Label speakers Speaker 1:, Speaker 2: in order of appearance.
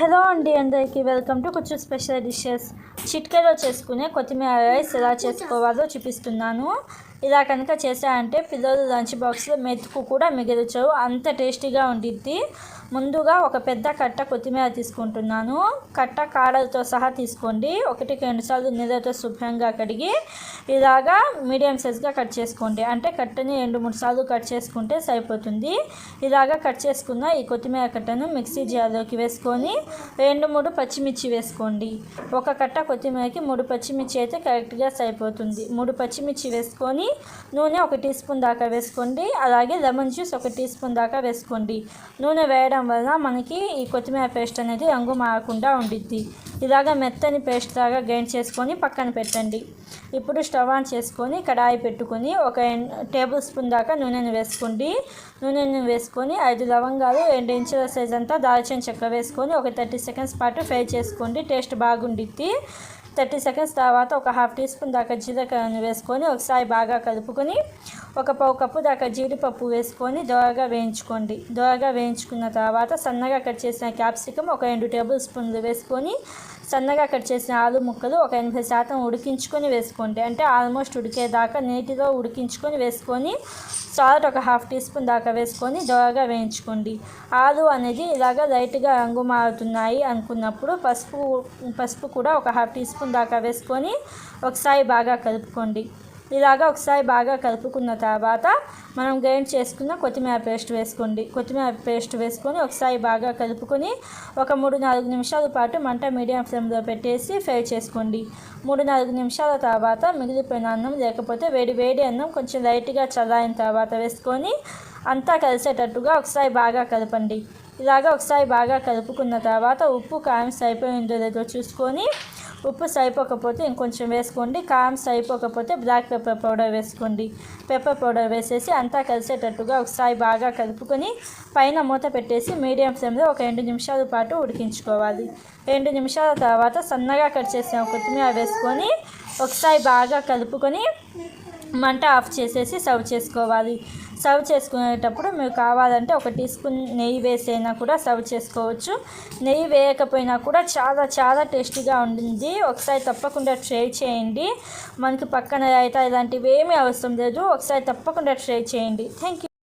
Speaker 1: Hello అండి అందరికీ welcome to కొంచెం స్పెషల్ డిషెస్. చిట్కలో చేసుకునే కొత్తిమీర రైస్ ఎలా చేసుకోవాలో చూపిస్తున్నాను. ఇలా కనుక చేశారంటే పిల్లలు లంచ్ బాక్స్లో మెతుకు కూడా మిగల్చరు అంత టేస్టీగా ఉండిద్ది. ముందుగా ఒక పెద్ద కట్ట కొత్తిమీర తీసుకుంటున్నాను. కట్ట కాడలతో సహా తీసుకోండి. ఒకటికి రెండు సార్లు నీళ్ళతో శుభ్రంగా కడిగి ఇలాగా మీడియం సైజ్గా కట్ చేసుకోండి. అంటే కట్టని రెండు మూడు సార్లు కట్ చేసుకుంటే సరిపోతుంది. ఇలాగా కట్ చేసుకున్న ఈ కొత్తిమీర కట్టను మిక్సీ జార్లోకి వేసుకొని రెండు మూడు పచ్చిమిర్చి వేసుకోండి. ఒక కట్ట కొత్తిమీరకి మూడు పచ్చిమిర్చి అయితే కరెక్ట్గా సరిపోతుంది. మూడు పచ్చిమిర్చి వేసుకొని నూనె ఒక టీ స్పూన్ దాకా వేసుకోండి. అలాగే లెమన్ జ్యూస్ ఒక టీ స్పూన్ దాకా వేసుకోండి. నూనె వేయడం వల్ల మనకి ఈ కొత్తిమీర పేస్ట్ అనేది రంగు మారకుండా ఉండిద్ది. ఇలాగ మెత్తని పేస్ట్ లాగా గ్రైండ్ చేసుకొని పక్కన పెట్టండి. ఇప్పుడు స్టవ్ ఆన్ చేసుకొని కడాయి పెట్టుకొని ఒక టేబుల్ స్పూన్ దాకా నూనెను వేసుకోండి. నూనెను వేసుకొని ఐదు లవంగాలు రెండు ఇంచుల సైజ్ అంతా దాల్చిన చెక్క వేసుకొని ఒక థర్టీ సెకండ్స్ పాటు ఫ్రై చేసుకోండి. టేస్ట్ బాగుండిద్ది. థర్టీ సెకండ్స్ తర్వాత ఒక హాఫ్ టీ స్పూన్ దాకా జీలకర్రను వేసుకొని ఒకసారి బాగా కలుపుకొని ఒక పావు కప్పు దాకా జీడిపప్పు వేసుకొని దోరగా వేయించుకోండి. దోరగా వేయించుకున్న తర్వాత సన్నగా కట్ చేసిన క్యాప్సికమ్ ఒక రెండు టేబుల్ స్పూన్లు వేసుకొని సన్నగా కట్ చేసిన ఆలు ముక్కలు ఒక ఎనభై శాతం ఉడికించుకొని వేసుకోండి అంటే ఆల్మోస్ట్ ఉడికేదాకా నీటిలో ఉడికించుకొని వేసుకొని సాల్ట్ ఒక హాఫ్ టీ స్పూన్ దాకా వేసుకొని దోరగా వేయించుకోండి. ఆలు అనేది ఇలాగ లైట్గా రంగు మారుతున్నాయి అనుకున్నప్పుడు పసుపు పసుపు కూడా ఒక హాఫ్ టీ స్పూన్ దాకా వేసుకొని ఒకసారి బాగా కలుపుకోండి. ఇలాగా ఒకసారి బాగా కలుపుకున్న తర్వాత మనం గ్రైండ్ చేసుకున్న కొత్తిమీర పేస్ట్ వేసుకోండి. కొత్తిమీర పేస్ట్ వేసుకొని ఒకసారి బాగా కలుపుకొని ఒక మూడు నాలుగు నిమిషాల పాటు మంట మీడియం ఫ్లేమ్లో పెట్టేసి ఫ్రై చేసుకోండి. మూడు నాలుగు నిమిషాల తర్వాత మిగిలిపోయిన అన్నం లేకపోతే వేడి వేడి అన్నం కొంచెం లైట్గా చల్లారిన తర్వాత వేసుకొని అంతా కలిసేటట్టుగా ఒకసారి బాగా కలపండి. ఇలాగ ఒకసారి బాగా కలుపుకున్న తర్వాత ఉప్పు కారం సరిపోయిందో లేదో చూసుకొని ఉప్పు సరిపోకపోతే ఇంకొంచెం వేసుకోండి. కారం సరిపోకపోతే బ్లాక్ పెప్పర్ పౌడర్ వేసుకోండి. పెప్పర్ పౌడర్ వేసేసి అంతా కలిసేటట్టుగా ఒకసారి బాగా కలుపుకొని పైన మూత పెట్టేసి మీడియం ఫ్లేమ్లో ఒక రెండు నిమిషాల పాటు ఉడికించుకోవాలి. రెండు నిమిషాల తర్వాత సన్నగా కట్ చేసిన కొత్తిమీర వేసుకొని ఒకసారి బాగా కలుపుకొని మంట ఆఫ్ చేసేసి సర్వ్ చేసుకోవాలి. సర్వ్ చేసుకునేటప్పుడు మీకు కావాలంటే ఒక టీ స్పూన్ నెయ్యి వేసైనా కూడా సర్వ్ చేసుకోవచ్చు. నెయ్యి వేయకపోయినా కూడా చాలా చాలా టేస్టీగా ఉంటుంది. ఒకసారి తప్పకుండా ట్రై చేయండి. మనకి పక్కన అయితే ఇలాంటివి ఏమీ అవసరం లేదు. ఒకసారి తప్పకుండా ట్రై చేయండి. Thank you